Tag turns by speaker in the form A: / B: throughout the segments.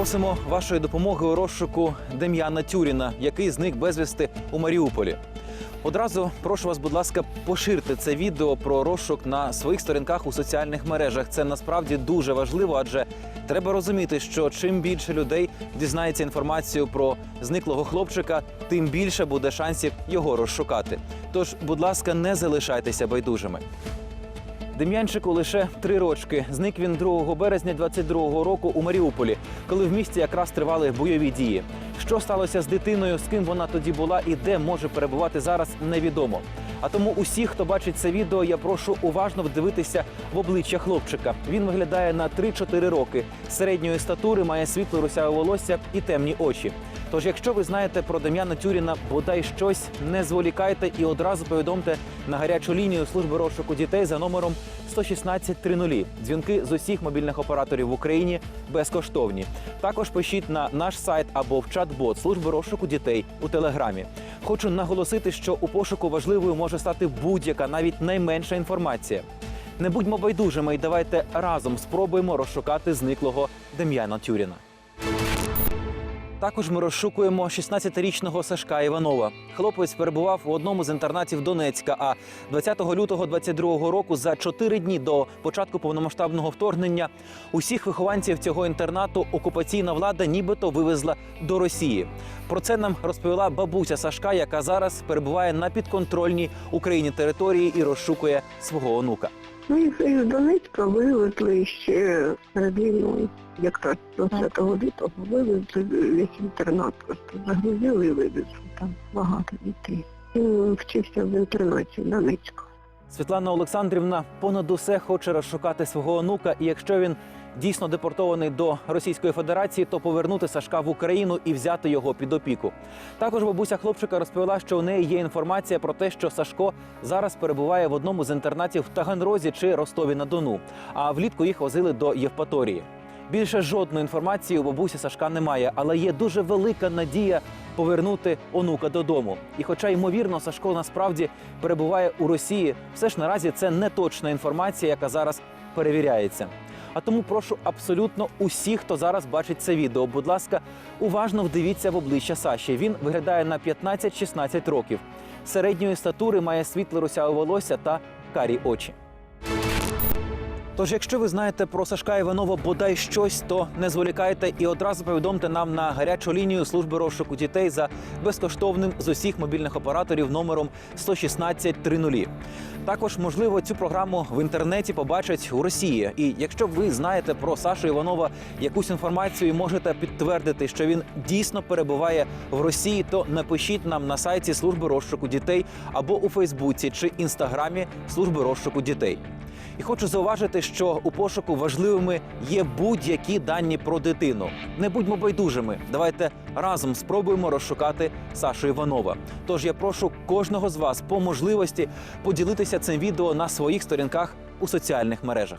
A: Просимо вашої допомоги у розшуку Дем'яна Тюріна, який зник безвісти у Маріуполі. Одразу прошу вас, будь ласка, поширте це відео про розшук на своїх сторінках у соціальних мережах. Це насправді дуже важливо, адже треба розуміти, що чим більше людей дізнається інформацію про зниклого хлопчика, тим більше буде шансів його розшукати. Тож, будь ласка, не залишайтеся байдужими. Дем'янчику лише три рочки. Зник він 2 березня 22-го року у Маріуполі, коли в місті якраз тривали бойові дії. Що сталося з дитиною, з ким вона тоді була і де може перебувати зараз, невідомо. А тому усіх, хто бачить це відео, я прошу уважно вдивитися в обличчя хлопчика. Він виглядає на 3-4 роки. Середньої статури має світло русяве волосся і темні очі. Тож, якщо ви знаєте про Дем'яна Тюріна, бодай щось, не зволікайте і одразу повідомте на гарячу лінію служби розшуку дітей за номером 11630. Дзвінки з усіх мобільних операторів в Україні безкоштовні. Також пишіть на наш сайт або в чат-бот служби розшуку дітей у телеграмі. Хочу наголосити, що у пошуку важливою може стати будь-яка, навіть найменша інформація. Не будьмо байдужими і давайте разом спробуємо розшукати зниклого Дем'яна Тюріна. Також ми розшукуємо 16-річного Сашка Іванова. Хлопець перебував у одному з інтернатів Донецька. А 20 лютого 22-го року, за 4 дні до початку повномасштабного вторгнення, усіх вихованців цього інтернату окупаційна влада нібито вивезла до Росії. Про це нам розповіла бабуся Сашка, яка зараз перебуває на підконтрольній Україні території і розшукує свого онука.
B: Ну, їх із Донецька вивезли ще перед війною. Якраз 20 лютого вивезли весь інтернат, просто загрузили і вивезли. Там багато дітей. Він вчився в інтернаті в Донецьку.
A: Світлана Олександрівна понад усе хоче розшукати свого онука, і якщо він дійсно депортований до Російської Федерації, то повернути Сашка в Україну і взяти його під опіку. Також бабуся хлопчика розповіла, що у неї є інформація про те, що Сашко зараз перебуває в одному з інтернатів в Таганрозі чи Ростові на Дону. А влітку їх возили до Євпаторії. Більше жодної інформації у бабусі Сашка немає, але є дуже велика надія повернути онука додому. І, хоча ймовірно, Сашко насправді перебуває у Росії, все ж наразі це не точна інформація, яка зараз перевіряється. А тому прошу абсолютно усіх, хто зараз бачить це відео. Будь ласка, уважно вдивіться в обличчя Саші. Він виглядає на 15-16 років. Середньої статури має світле русяве волосся та карі очі. Тож, якщо ви знаєте про Сашка Іванова бодай щось, то не зволікайте і одразу повідомте нам на гарячу лінію служби розшуку дітей за безкоштовним з усіх мобільних операторів номером 11630. Також можливо цю програму в інтернеті побачать у Росії. І якщо ви знаєте про Сашу Іванова якусь інформацію і можете підтвердити, що він дійсно перебуває в Росії, то напишіть нам на сайті служби розшуку дітей або у Фейсбуці чи інстаграмі служби розшуку дітей. І хочу зауважити, що у пошуку важливими є будь-які дані про дитину. Не будьмо байдужими. Давайте разом спробуємо розшукати Сашу Іванова. Тож я прошу кожного з вас по можливості поділитися цим відео на своїх сторінках у соціальних мережах.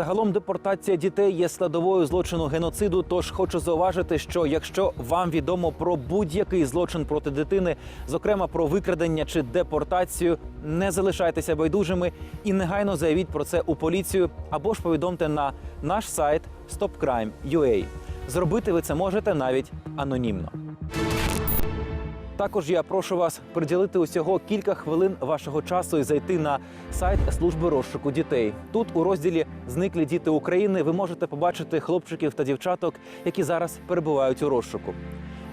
A: Загалом депортація дітей є складовою злочину геноциду. Тож хочу зауважити, що якщо вам відомо про будь-який злочин проти дитини, зокрема про викрадення чи депортацію, не залишайтеся байдужими і негайно заявіть про це у поліцію або ж повідомте на наш сайт stopcrime.ua. Зробити ви це можете навіть анонімно. Також я прошу вас приділити усього кілька хвилин вашого часу і зайти на сайт служби розшуку дітей. Тут у розділі Зниклі діти України ви можете побачити хлопчиків та дівчаток, які зараз перебувають у розшуку.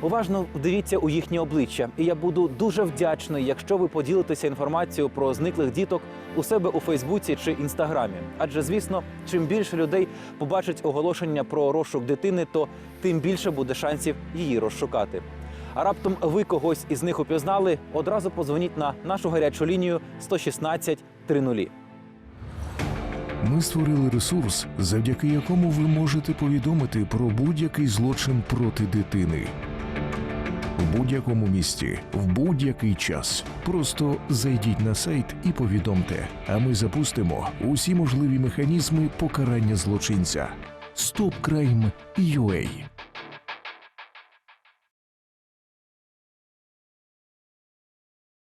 A: Уважно вдивіться у їхні обличчя, і я буду дуже вдячний, якщо ви поділитеся інформацією про зниклих діток у себе у Фейсбуці чи інстаграмі. Адже, звісно, чим більше людей побачить оголошення про розшук дитини, то тим більше буде шансів її розшукати. А раптом ви когось із них упізнали, одразу позвоніть на нашу гарячу лінію 116 30.
C: Ми створили ресурс, завдяки якому ви можете повідомити про будь-який злочин проти дитини. В будь-якому місті, в будь-який час. Просто зайдіть на сайт і повідомте, а ми запустимо усі можливі механізми покарання злочинця. StopCrime.ua